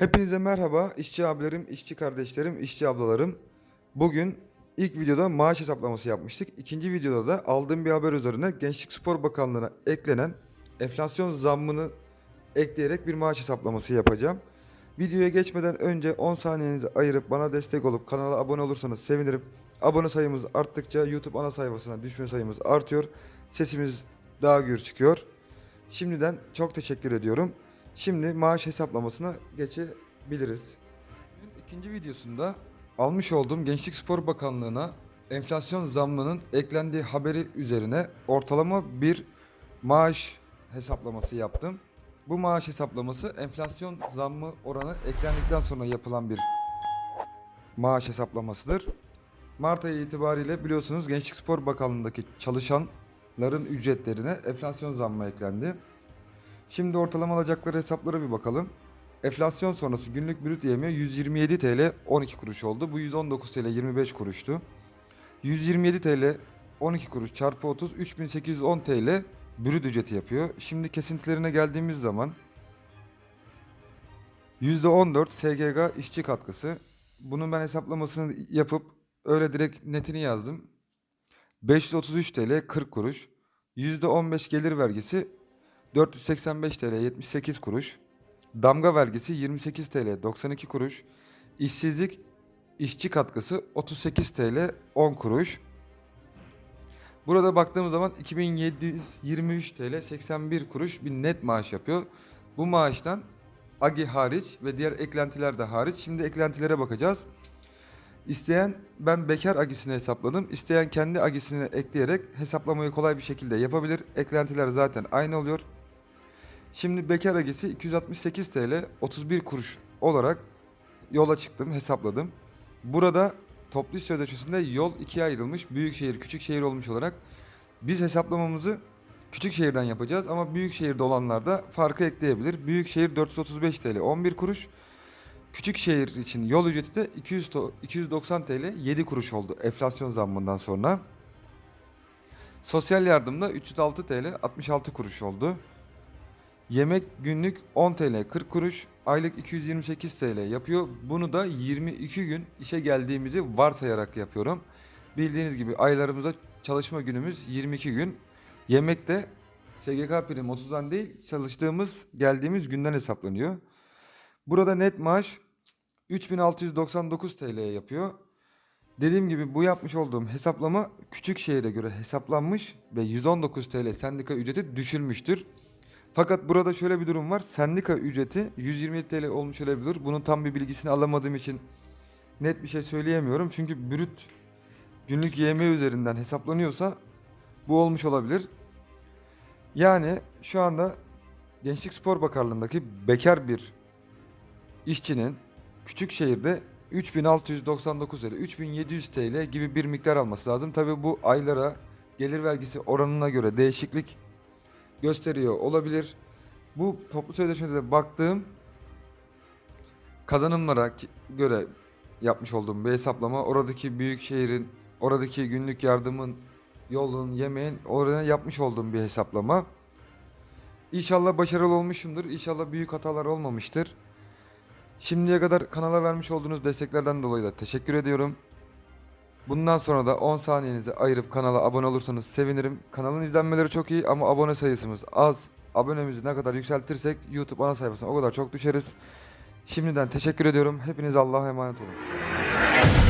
Hepinize merhaba işçi abilerim, işçi kardeşlerim, işçi ablalarım. Bugün ilk videoda maaş hesaplaması yapmıştık. İkinci videoda da aldığım bir haber üzerine Gençlik Spor Bakanlığı'na eklenen enflasyon zammını ekleyerek bir maaş hesaplaması yapacağım. Videoya geçmeden önce 10 saniyenizi ayırıp bana destek olup kanala abone olursanız sevinirim. Abone sayımız arttıkça YouTube ana sayfasına düşme sayımız artıyor. Sesimiz daha gür çıkıyor. Şimdiden çok teşekkür ediyorum. Şimdi maaş hesaplamasına geçebiliriz. İkinci videosunda almış olduğum Gençlik Spor Bakanlığı'na enflasyon zammının eklendiği haberi üzerine ortalama bir maaş hesaplaması yaptım. Bu maaş hesaplaması enflasyon zammı oranı eklendikten sonra yapılan bir maaş hesaplamasıdır. Mart ayı itibariyle biliyorsunuz Gençlik Spor Bakanlığı'ndaki çalışanların ücretlerine enflasyon zammı eklendi. Şimdi ortalama alacakları hesaplara bir bakalım. Enflasyon sonrası günlük brüt yemiyor 127 TL 12 kuruş oldu. Bu 119 TL 25 kuruştu. 127 TL 12 kuruş çarpı 30 3810 TL brüt ücreti yapıyor. Şimdi kesintilerine geldiğimiz zaman %14 SGK işçi katkısı. Bunun ben hesaplamasını yapıp öyle direkt netini yazdım. 533 TL 40 kuruş. %15 gelir vergisi 485 TL 78 kuruş. Damga vergisi 28 TL 92 kuruş. İşsizlik işçi katkısı 38 TL 10 kuruş. Burada baktığımız zaman 2723 TL 81 kuruş bir net maaş yapıyor. Bu maaştan AGI hariç ve diğer eklentiler de hariç. Şimdi eklentilere bakacağız. İsteyen ben bekar agisini hesapladım. İsteyen kendi agisini ekleyerek hesaplamayı kolay bir şekilde yapabilir. Eklentiler zaten aynı oluyor. Şimdi bekar agisi 268 TL 31 kuruş olarak yola çıktım, hesapladım. Burada toplu iş sözleşmesinde yol ikiye ayrılmış. Büyük şehir, küçük şehir olmuş olarak biz hesaplamamızı küçük şehirden yapacağız ama büyük şehirde olanlar da farkı ekleyebilir. Büyük şehir 435 TL 11 kuruş. Küçük şehir için yol ücreti de 200 to- 290 TL 7 kuruş oldu enflasyon zammından sonra. Sosyal yardımda 306 TL 66 kuruş oldu. Yemek günlük 10 TL 40 kuruş, aylık 228 TL yapıyor. Bunu da 22 gün işe geldiğimizi varsayarak yapıyorum. Bildiğiniz gibi aylarımızda çalışma günümüz 22 gün. Yemek de SGK prim 30'dan değil çalıştığımız geldiğimiz günden hesaplanıyor. Burada net maaş 3699 TL yapıyor. Dediğim gibi bu yapmış olduğum hesaplama küçük şehire göre hesaplanmış ve 119 TL sendika ücreti düşülmüştür. Fakat burada şöyle bir durum var. Sendika ücreti 127 TL olmuş olabilir. Bunun tam bir bilgisini alamadığım için net bir şey söyleyemiyorum. Çünkü brüt günlük YM üzerinden hesaplanıyorsa bu olmuş olabilir. Yani şu anda Gençlik Spor Bakanlığı'ndaki bekar bir işçinin küçük şehirde 3699 lira, 3700 TL gibi bir miktar alması lazım. Tabii bu aylara gelir vergisi oranına göre değişiklik gösteriyor olabilir. Bu toplu sözleşmede de baktığım kazanımlara göre yapmış olduğum bir hesaplama oradaki büyük şehrin, oradaki günlük yardımın, yolun, yemeğin oraya yapmış olduğum bir hesaplama. İnşallah başarılı olmuşumdur. İnşallah büyük hatalar olmamıştır. Şimdiye kadar kanala vermiş olduğunuz desteklerden dolayı da teşekkür ediyorum. Bundan sonra da 10 saniyenizi ayırıp kanala abone olursanız sevinirim. Kanalın izlenmeleri çok iyi ama abone sayısımız az. Abonemizi ne kadar yükseltirsek YouTube ana sayfasına o kadar çok düşeriz. Şimdiden teşekkür ediyorum. Hepiniz Allah'a emanet olun.